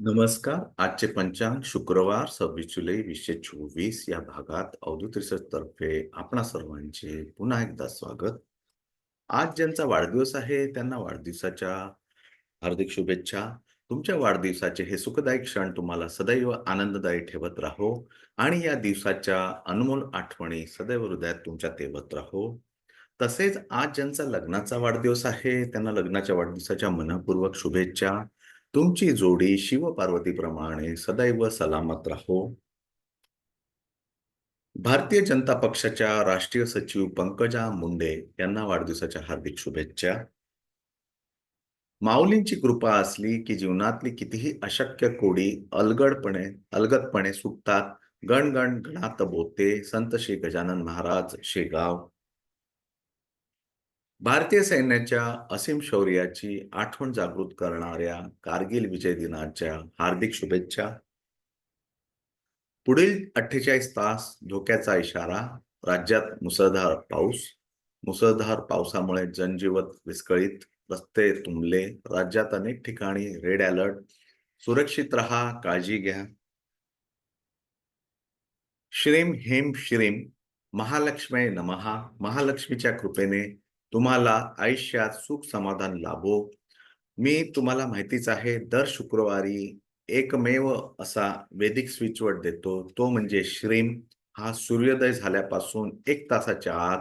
नमस्कार. आजचे पंचांग शुक्रवार सव्वीस जुलै वीसशे चोवीस या भागात अवधूत रिसर्च तर्फे आपणा सर्वांचे पुन्हा एकदा स्वागत. आज ज्यांचा वाढदिवस आहे त्यांना वाढदिवसाच्या हार्दिक शुभेच्छा. तुमच्या वाढदिवसाचे हे सुखदायी क्षण तुम्हाला सदैव आनंददायी ठेवत राहो आणि या दिवसाच्या अनमोल आठवणी सदैव हृदयात तुमच्या तेवत राहो. तसेच आज ज्यांचा लग्नाचा वाढदिवस आहे त्यांना लग्नाच्या वाढदिवसाच्या मनपूर्वक शुभेच्छा. तुमची जोडी शिवपार्वतीप्रमाणे सदैव सलामत राहो. भारतीय जनता पक्षाच्या राष्ट्रीय सचिव पंकजा मुंडे यांना वाढदिवसाच्या हार्दिक शुभेच्छा. माऊलींची कृपा असली की जीवनातली कितीही अशक्य कोडी अलगडपणे अलगदपणे सुटतात. गण गण गणात बोते. संत श्री गजानन महाराज शेगाव. भारतीय सैन्याच्या असीम शौर्याची आठवण जागृत करणाऱ्या कारगिल विजय दिनाच्या हार्दिक शुभेच्छा. पुढील अठ्ठेचाळीस तास धोक्याचा इशारा राज्यात मुसळधार पाऊस मुसळधार पावसामुळे जनजीवन विस्कळीत रस्ते तुंबले राज्यात अनेक ठिकाणी रेड अलर्ट सुरक्षित रहा काळजी घ्या. श्रीम हेम श्रीम महालक्ष्मी नमहा महालक्ष्मीच्या कृपेने तुम्हाला आयुष्यात सुख समाधान लाभो. मी तुम्हाला माहितीच आहे दर शुक्रवारी एकमेव असा वेदिक स्विचवर्ड देतो. तो म्हणजे श्रीम. हा सूर्योदय झाल्यापासून एक तासाच्या आत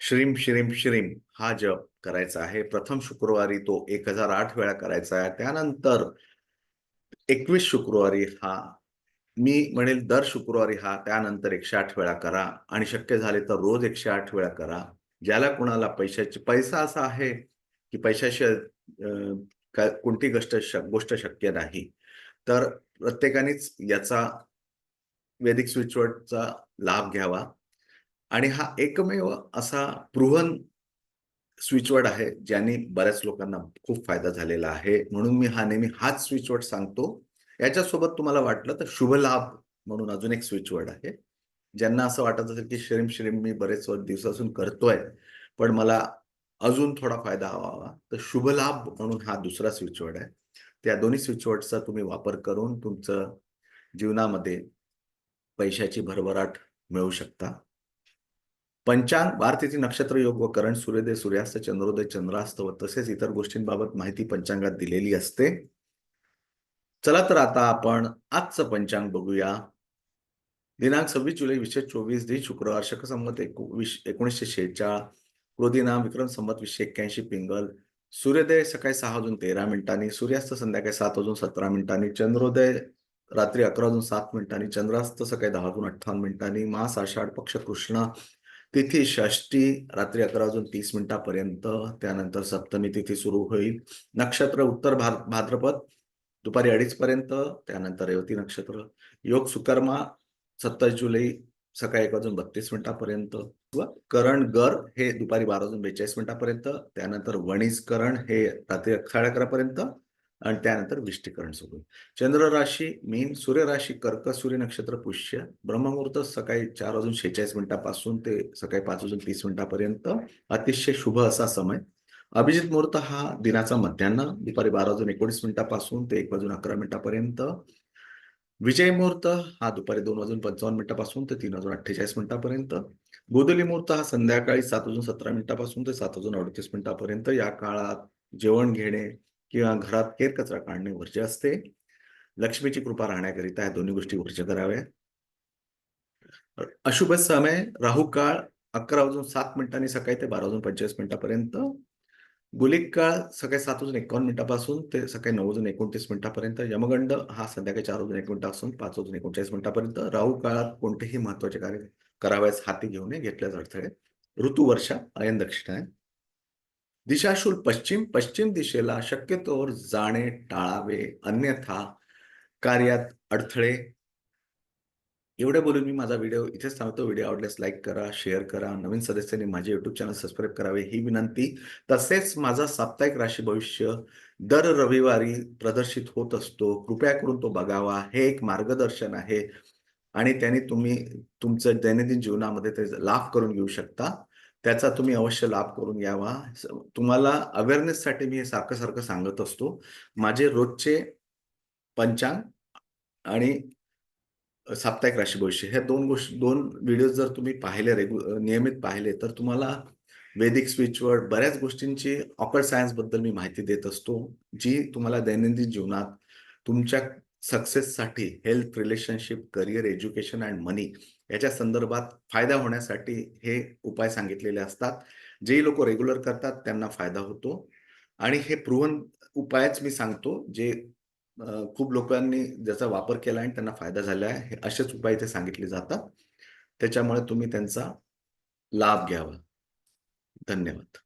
श्रीम श्रीम श्रीम हा जप करायचा आहे. प्रथम शुक्रवारी तो एक हजार आठ वेळा करायचा आहे. त्यानंतर एकवीस शुक्रवारी हा मी म्हणेल दर शुक्रवारी हा त्यानंतर एकशे आठ वेळा करा. आणि शक्य झाले तर रोज एकशे आठ वेळा करा. ज्याला कुणाला पैशाची पैसा असा आहे की पैशाशी कोणती गोष्ट गोष्ट शक्य नाही. तर प्रत्येकानेच याचा वैदिक स्विचवर्डचा लाभ घ्यावा. आणि हा एकमेव असा प्रुव्हन स्विचवर्ड आहे ज्याने बऱ्याच लोकांना खूप फायदा झालेला आहे. म्हणून मी हा नेहमी हाच स्विचवर्ड सांगतो. याच्यासोबत तुम्हाला वाटलं तर शुभ लाभ म्हणून अजून एक स्विचवर्ड आहे. ज्यांना असं वाटत असेल की श्रीम श्रीम मी बरेच दिवसापासून करतोय पण मला अजून थोडा फायदा हवा तर शुभ लाभ म्हणून हा दुसरा स्विचवर्ड आहे. त्या दोन्ही स्विचवर्डचा तुम्ही वापर करून तुमचं जीवनामध्ये पैशाची भरभराट मिळवू शकता. पंचांग भारतीची नक्षत्र योग व करण सूर्योदय सूर्यास्त चंद्रोदय चंद्रास्त व तसेच इतर गोष्टींबाबत माहिती पंचांगात दिलेली असते. चला तर आता आपण आजचं पंचांग बघूया. दिनांक सव्वीस जुलै वीसशे चोवीस दिन शुक्रवार शक संमत एकोणीस एकोणीसशे शेहेचाळ क्रोधिनाम विक्रम संमत वीसशे एक्क्याऐंशी पिंगल सूर्योदय सकाळी सहा वाजून तेरा मिनिटांनी सूर्यास्त संध्याकाळी सात वाजून सतरा मिनिटांनी चंद्रोदय रात्री अकरा वाजून सात मिनिटांनी चंद्रास्त सकाळी दहा वाजून अठ्ठावन्न मिनिटांनी मास आषाढ पक्ष कृष्ण तिथी षष्टी रात्री अकरा वाजून तीस मिनिटापर्यंत त्यानंतर सप्तमी तिथी सुरू होईल. नक्षत्र उत्तर भाद्रपद दुपारी अडीच पर्यंत त्यानंतर रेवती नक्षत्र योग सुकर्मा सत्तावीस जुलै सकाळी एक वाजून बत्तीस मिनिटापर्यंत व करण गर हे दुपारी बारा वाजून बेचाळीस मिनिटापर्यंत त्यानंतर वणीज करण हे रात्री साडे अकरा पर्यंत आणि त्यानंतर विष्टीकरण सुरू. चंद्र राशी मीन सूर्य राशी कर्क सूर्य नक्षत्र पुष्य ब्रह्ममुहूर्त सकाळी चार वाजून शेहेचाळीस मिनिटापासून ते सकाळी पाच वाजून तीस मिनिटापर्यंत अतिशय शुभ असा समय. अभिजित मुहूर्त हा दिनाचा मध्यान्ह दुपारी बारा वाजून एकोणीस मिनिटापासून ते एक वाजून अकरा मिनिटापर्यंत. विजय मुहूर्त हा दुपारी दोन वाजून पंचावन्न मिनिटापासून ते तीन वाजून अठ्ठेचाळीस मिनिटापर्यंत. गोदली मुहूर्त हा संध्याकाळी सात वाजून सतरा मिनिटापासून ते सात वाजून अडतीस मिनिटापर्यंत. या काळात जेवण घेणे किंवा घरात केर कचरा काढणे वर्ज्य असते. लक्ष्मीची कृपा राहण्याकरिता या दोन्ही गोष्टी वर्ज्य कराव्या. अशुभ समय राहू काळ अकरा वाजून सात मिनिटांनी सकाळी ते बारा वाजून पंचेचाळीस मिनिटापर्यंत. गुलिक काळ सकाळी सात वाजून एकावन्न मिनिटापासून ते सकाळी नऊ वाजून एकोणतीस मिनिटापर्यंत यमगंड हा संध्याकाळी चार वाजून एक मिनिटापासून पाच वाजून एकोणचाळीस मिनिटापर्यंत राहू काळात कोणतेही महत्त्वाचे कार्य करावयास हाती घेऊ नये घेतल्यास अडथळे. ऋतू वर्षा अयन दक्षिण. आहे दिशाशूल पश्चिम पश्चिम दिशेला शक्यतोवर जाणे टाळावे अन्यथा कार्यात अडथळे एवढे बोलून मी माझा व्हिडिओ इथेच थांबतो. व्हिडिओ आवडल्यास लाईक करा शेअर करा नवीन सदस्यांनी माझे युट्यूब चॅनल सबस्क्राईब करावे ही विनंती. तसेच माझा साप्ताहिक राशी भविष्य दर रविवारी प्रदर्शित होत असतो. कृपया करून तो बघावा. हे एक मार्गदर्शन आहे आणि त्याने तुम्ही तुमचं दैनंदिन जीवनामध्ये त्याचा लाभ करून घेऊ शकता. त्याचा तुम्ही अवश्य लाभ करून घ्यावा. तुम्हाला अवेअरनेससाठी मी हे सारखं सारखं सांगत असतो. माझे रोजचे पंचांग आणि साप्ताहिक राशी भविष्य हे दोन गोष्टी दोन व्हिडिओ जर तुम्ही पाहिले रेगु नियमित पाहिले तर तुम्हाला वेदिक स्विचवर बऱ्याच गोष्टींची ऑकर सायन्सबद्दल मी माहिती देत असतो जी तुम्हाला दैनंदिन जीवनात तुमच्या सक्सेससाठी health relationship career education and money याच्या संदर्भात फायदा होण्यासाठी हे उपाय सांगितलेले असतात. जे लोक रेग्युलर करतात त्यांना फायदा होतो. आणि हे प्रुव्हन उपायच मी सांगतो जे खूप लोकांनी ज्याचा वापर केला आणि त्यांना फायदा झाला आहे हे असेच उपाय इथे सांगितले जातात. त्याच्यामुळे तुम्ही त्यांचा लाभ घ्यावा. धन्यवाद.